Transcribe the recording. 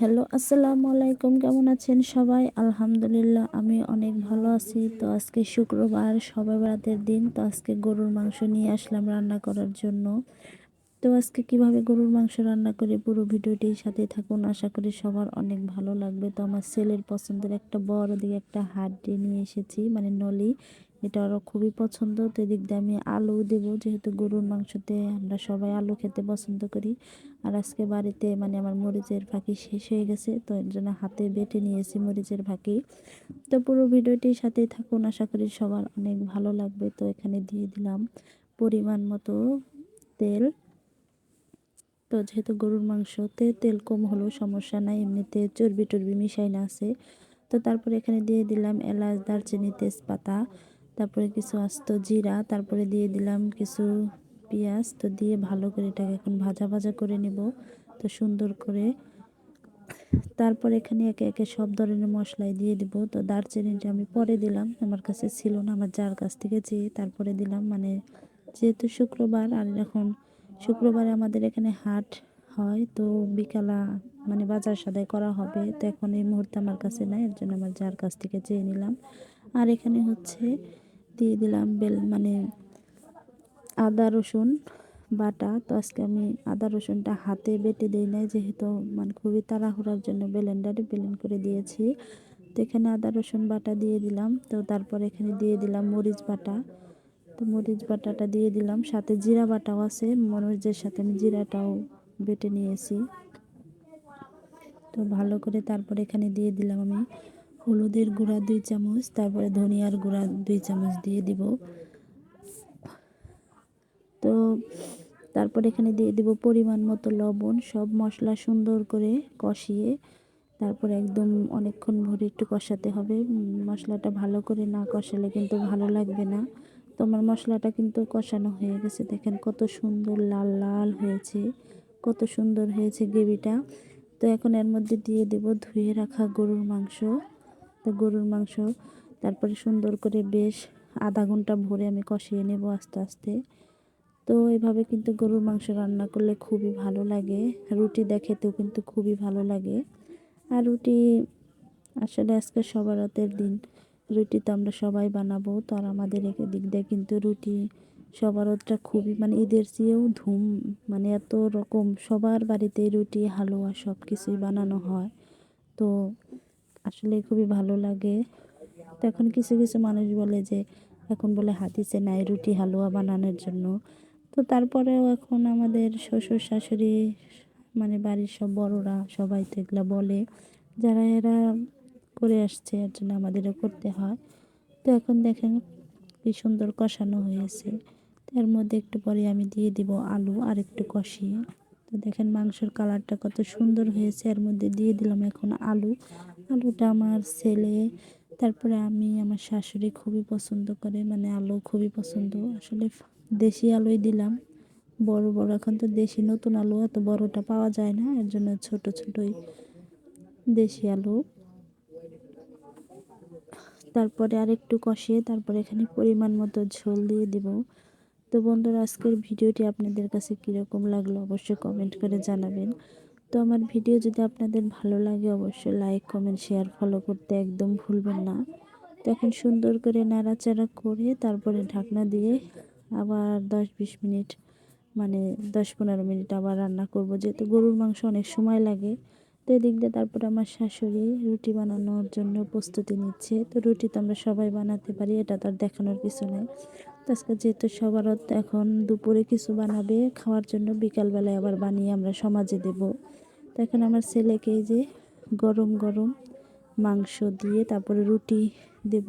Hello, আসসালামু আলাইকুম। কেমন আছেন সবাই? আলহামদুলিল্লাহ, আমি অনেক ভালো আছি। তো আজকে শুক্রবার, সবাই রাতের দিন। তো আজকে গরুর মাংস নিয়ে আসলাম রান্না করার জন্য। তো আজকে কীভাবে গরুর মাংস রান্না করে পুরো ভিডিওটির সাথে থাকুন। আশা করি সবার অনেক ভালো লাগবে। তো আমার ছেলের পছন্দের একটা বড় দিকে একটা হাড্ডি নিয়ে এসেছি মানে নলি। এটা আরও খুবই পছন্দ। তো এদিক দিয়ে আমি আলু দেবো, যেহেতু গরুর মাংসতে আমরা সবাই আলু খেতে পছন্দ করি। আর আজকে বাড়িতে মানে আমার মরিচের ফাঁকি শেষ হয়ে গেছে, তো এর জন্য হাতে বেটে নিয়েছি মরিচের ফাঁকি। তো পুরো ভিডিওটির সাথেই থাকুন, আশা করি সবার অনেক ভালো লাগবে। তো এখানে দিয়ে দিলাম পরিমাণ মতো তেল। তো যেহেতু গরুর মাংসতে তেল কম হলেও সমস্যা নাই, এমনিতে চর্বি টর্বি মিশাই না আছে। তো তারপরে এখানে দিয়ে দিলাম এলাচ, দারচিনি, তেজপাতা। তারপরে কিছু আস্ত জিরা, তারপরে দিয়ে দিলাম কিছু পেঁয়াজ। তো দিয়ে ভালো করে এটাকে এখন ভাজা ভাজা করে নেব, তো সুন্দর করে। তারপর এখানে একে একে সব ধরনের মশলাই দিয়ে দিব। তো দারচিনিটা আমি পরে দিলাম, আমার কাছে ছিল না, আমার যার কাছ থেকে চেয়ে তারপরে দিলাম। মানে যেহেতু শুক্রবার, আর এখন শুক্রবারে আমাদের এখানে হাট হয়, তো বিকালা মানে বাজার সদাই করা হবে। তো এখন এই মুহূর্তে আমার কাছে নাই, এর জন্য আমার যার কাছ থেকে চেয়ে নিলাম। আর এখানে হচ্ছে দিয়ে দিলাম বেল মানে আদা, রসুন বাটা। তো আজকে আমি আদা, রসুনটা হাতে বেটে দিই নাই, যেহেতু মানে খুবই তাড়াহুড়ার জন্য ব্লেন্ডারে ব্লেন্ড করে দিয়েছি। তো এখানে আদা, রসুন বাটা দিয়ে দিলাম। তো তারপর এখানে দিয়ে দিলাম মরিচ বাটা। তো মরিচ বাটাটা দিয়ে দিলাম। সাথে জিরা বাটাও আছে, মরিচের সাথে আমি জিরাটাও বেটে নিয়েছি। তো ভালো করে তারপর এখানে দিয়ে দিলাম আমি হলুদের গুঁড়া দুই চামচ, তারপরে ধনিয়ার গুঁড়া দুই চামচ দিয়ে দিব। তো তারপর এখানে দিয়ে দিব পরিমাণ মতো লবণ, সব মশলা সুন্দর করে কষিয়ে, তারপর একদম অনেকক্ষণ ভরে একটু কষাতে হবে। মশলাটা ভালো করে না কষালে কিন্তু ভালো লাগবে না। তো আমার মশলাটা কিন্তু কষানো হয়ে গেছে। দেখেন কত সুন্দর লাল লাল হয়েছে, কত সুন্দর হয়েছে গ্রেভিটা। তো এখন এর মধ্যে দিয়ে দেব ধুয়ে রাখা গরুর মাংস। তো গরুর মাংস, তারপরে সুন্দর করে বেশ আধা ঘণ্টা ভরে আমি কষিয়ে নেব আস্তে আস্তে। তো এভাবে কিন্তু গরুর মাংস রান্না করলে খুবই ভালো লাগে। রুটি দেখেতেও কিন্তু খুবই ভালো লাগে। আর রুটি আসলে আজকে সবার রাতের দিন। রুটি তো আমরা সবাই বানাবো, তো আর আমাদের দিক দিয়ে কিন্তু রুটি সবার ওটা খুবই মানে ঈদের চেয়েও ধুম মানে এত রকম সবার বাড়িতে রুটি, হালুয়া সব কিছুই বানানো হয়। তো আসলে খুবই ভালো লাগে। তো এখন কিছু কিছু মানুষ বলে যে, এখন বলে হাতিছে নাই রুটি হালুয়া বানানোর জন্য। তো তারপরেও এখন আমাদের শ্বশুর, শাশুড়ি মানে বাড়ির সব বড়রা সবাই তো এগুলো বলে, যারা এরা করে আসছে, এর জন্য আমাদেরও করতে হয়। তো এখন দেখেন কি সুন্দর কষানো হয়েছে এর মধ্যে একটু পরে আমি দিয়ে দিব আলু আর একটু কষিয়ে। তো দেখেন মাংসের কালারটা কত সুন্দর হয়েছে। এর মধ্যে দিয়ে দিলাম এখন আলু। আলুটা আমার ছেলে, তারপরে আমি আমার শাশুড়ি খুবই পছন্দ করে মানে আলু খুবই পছন্দ। আসলে দেশি আলুই দিলাম, বড় বড়। এখন তো দেশি, নতুন আলু এত বড়টা পাওয়া যায় না, এর জন্য ছোট ছোটই দেশি আলু। তারপরে আর একটু কষিয়ে, তারপরে এখানে পরিমাণ মতো ঝোল দিয়ে দেব। তো বন্ধুরা, আজকের ভিডিওটি আপনাদের কাছে কীরকম লাগল অবশ্যই কমেন্ট করে জানাবেন। তো আমার ভিডিও যদি আপনাদের ভালো লাগে, অবশ্যই লাইক কমেন্ট শেয়ার ফলো করতে একদম ভুলবেন না। তখন সুন্দর করে নাড়াচাড়া করে তারপরে ঢাকনা দিয়ে আবার দশ বিশ মিনিট মানে দশ পনেরো মিনিট আবার রান্না করব। যেহেতু গরুর মাংস অনেক সময় লাগে তো এদিক দিয়ে তারপরে আমার শাশুড়ি রুটি বানানোর জন্য প্রস্তুতি নিচ্ছে। তো রুটি তো আমরা সবাই বানাতে পারি, এটা তো আর দেখানোর কিছু নেই। তো আজকে যেহেতু সবার এখন দুপুরে কিছু বানাবে, খাওয়ার জন্য বিকালবেলায় আবার বানিয়ে আমরা সমাজে দেব। তো এখন আমার ছেলেকে যে গরম গরম মাংস দিয়ে তারপরে রুটি দেব।